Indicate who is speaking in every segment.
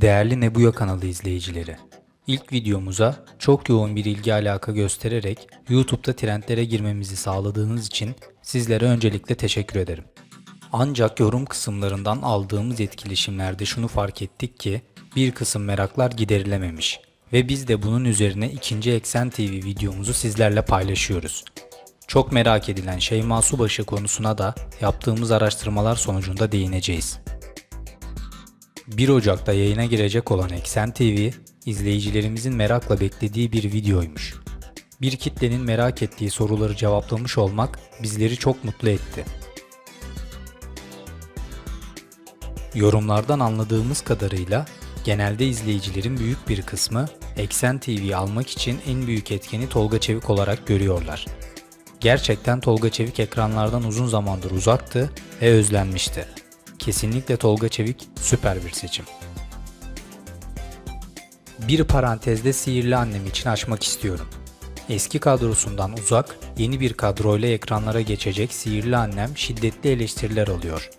Speaker 1: Değerli Nebuya kanalı izleyicileri, ilk videomuza çok yoğun bir ilgi alaka göstererek YouTube'da trendlere girmemizi sağladığınız için sizlere öncelikle teşekkür ederim. Ancak yorum kısımlarından aldığımız etkileşimlerde şunu fark ettik ki bir kısım meraklar giderilememiş ve biz de bunun üzerine ikinci Eksen TV videomuzu sizlerle paylaşıyoruz. Çok merak edilen Şeyma Subaşı konusuna da yaptığımız araştırmalar sonucunda değineceğiz. 1 Ocak'ta yayına girecek olan Eksen TV, izleyicilerimizin merakla beklediği bir videoymuş. Bir kitlenin merak ettiği soruları cevaplamış olmak bizleri çok mutlu etti. Yorumlardan anladığımız kadarıyla genelde izleyicilerin büyük bir kısmı Eksen TV'yi almak için en büyük etkeni Tolga Çevik olarak görüyorlar. Gerçekten Tolga Çevik ekranlardan uzun zamandır uzaktı ve özlenmişti. Kesinlikle Tolga Çevik süper bir seçim. Bir parantezde sihirli annem için açmak istiyorum. Eski kadrosundan uzak, yeni bir kadroyla ekranlara geçecek sihirli annem şiddetli eleştiriler alıyor.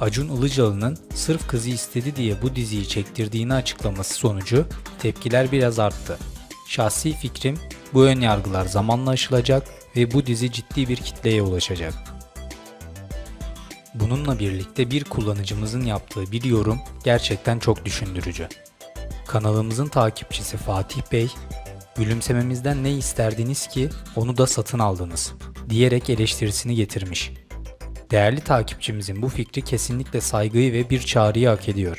Speaker 1: Acun Ilıcalı'nın sırf kızı istedi diye bu diziyi çektirdiğini açıklaması sonucu tepkiler biraz arttı. Şahsi fikrim bu ön yargılar zamanla aşılacak ve bu dizi ciddi bir kitleye ulaşacak. Bununla birlikte bir kullanıcımızın yaptığı bir yorum gerçekten çok düşündürücü. Kanalımızın takipçisi Fatih Bey, gülümsememizden ne isterdiniz ki onu da satın aldınız diyerek eleştirisini getirmiş. Değerli takipçimizin bu fikri kesinlikle saygıyı ve bir çağrıyı hak ediyor.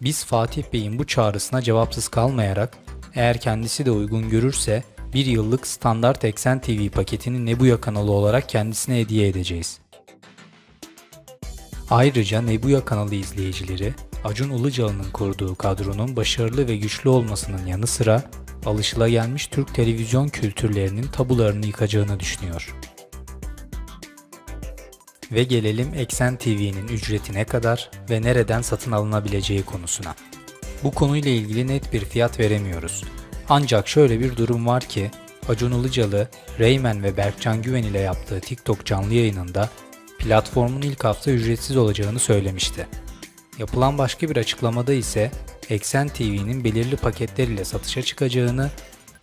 Speaker 1: Biz Fatih Bey'in bu çağrısına cevapsız kalmayarak eğer kendisi de uygun görürse bir yıllık standart Eksen TV paketini Nebuya kanalı olarak kendisine hediye edeceğiz. Ayrıca Nebuya kanalı izleyicileri Acun Ilıcalı'nın kurduğu kadronun başarılı ve güçlü olmasının yanı sıra alışılagelmiş Türk televizyon kültürlerinin tabularını yıkacağını düşünüyor. Ve gelelim Eksen TV'nin ücreti ne kadar ve nereden satın alınabileceği konusuna. Bu konuyla ilgili net bir fiyat veremiyoruz. Ancak şöyle bir durum var ki Acun Ilıcalı, Reymen ve Berkcan Güven ile yaptığı TikTok canlı yayınında platformun ilk hafta ücretsiz olacağını söylemişti. Yapılan başka bir açıklamada ise Eksen TV'nin belirli paketler ile satışa çıkacağını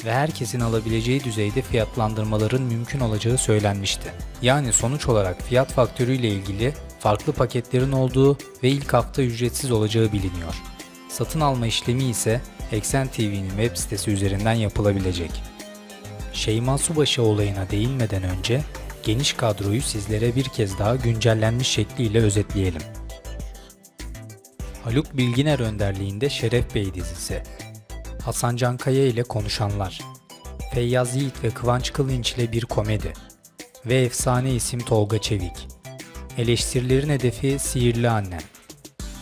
Speaker 1: ve herkesin alabileceği düzeyde fiyatlandırmaların mümkün olacağı söylenmişti. Yani sonuç olarak fiyat faktörü ile ilgili farklı paketlerin olduğu ve ilk hafta ücretsiz olacağı biliniyor. Satın alma işlemi ise Eksen TV'nin web sitesi üzerinden yapılabilecek. Şeyma Subaşı olayına değinmeden önce geniş kadroyu sizlere bir kez daha güncellenmiş şekliyle özetleyelim. Haluk Bilginer önderliğinde Şeref Bey dizisi. Hasan Cankaya ile Konuşanlar. Feyyaz Yiğit ve Kıvanç Kılınç ile bir komedi. Ve efsane isim Tolga Çevik. Eleştirilerin hedefi Sihirli Annem.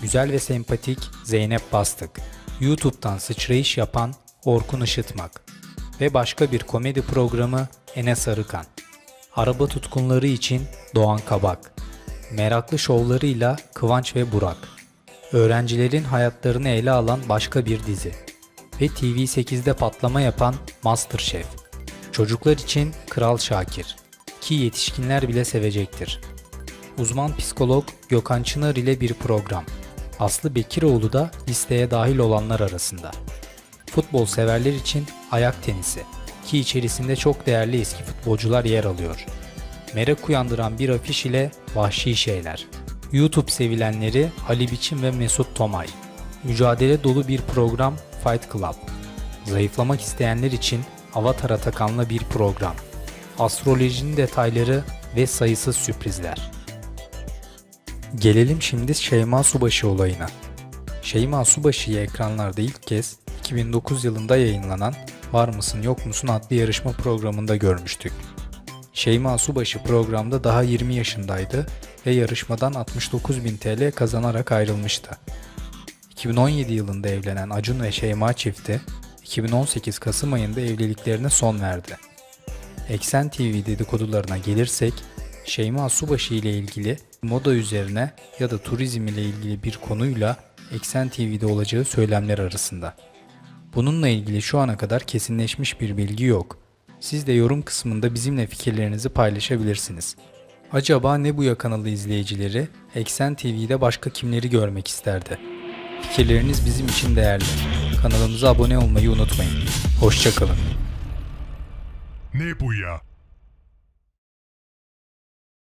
Speaker 1: Güzel ve sempatik Zeynep Bastık. YouTube'dan sıçrayış yapan Orkun Işıtmak. Ve başka bir komedi programı Enes Arıkan. Araba tutkunları için Doğan Kabak. Meraklı şovlarıyla Kıvanç ve Burak. Öğrencilerin hayatlarını ele alan başka bir dizi. Ve TV8'de patlama yapan Masterchef. Çocuklar için Kral Şakir. Ki yetişkinler bile sevecektir. Uzman psikolog Gökhan Çınar ile bir program. Aslı Bekiroğlu da listeye dahil olanlar arasında. Futbol severler için ayak tenisi ki içerisinde çok değerli eski futbolcular yer alıyor. Merak uyandıran bir afiş ile vahşi şeyler. YouTube sevilenleri Ali Biçim ve Mesut Tomay. Mücadele dolu bir program Fight Club. Zayıflamak isteyenler için Avatar Atakan'la bir program. Astrolojinin detayları ve sayısız sürprizler. Gelelim şimdi Şeyma Subaşı olayına. Şeyma Subaşı'yı ekranlarda ilk kez 2009 yılında yayınlanan Var mısın yok musun adlı yarışma programında görmüştük. Şeyma Subaşı programda daha 20 yaşındaydı ve yarışmadan 69.000 TL kazanarak ayrılmıştı. 2017 yılında evlenen Acun ve Şeyma çifti 2018 Kasım ayında evliliklerine son verdi. Eksen TV dedikodularına gelirsek Şeyma Subaşı ile ilgili moda üzerine ya da turizm ile ilgili bir konuyla Eksen TV'de olacağı söylemler arasında. Bununla ilgili şu ana kadar kesinleşmiş bir bilgi yok. Siz de yorum kısmında bizimle fikirlerinizi paylaşabilirsiniz. Acaba ne bu ya kanalı izleyicileri Eksen TV'de başka kimleri görmek isterdi? Fikirleriniz bizim için değerli. Kanalımıza abone olmayı unutmayın. Hoşçakalın.
Speaker 2: Ne bu ya?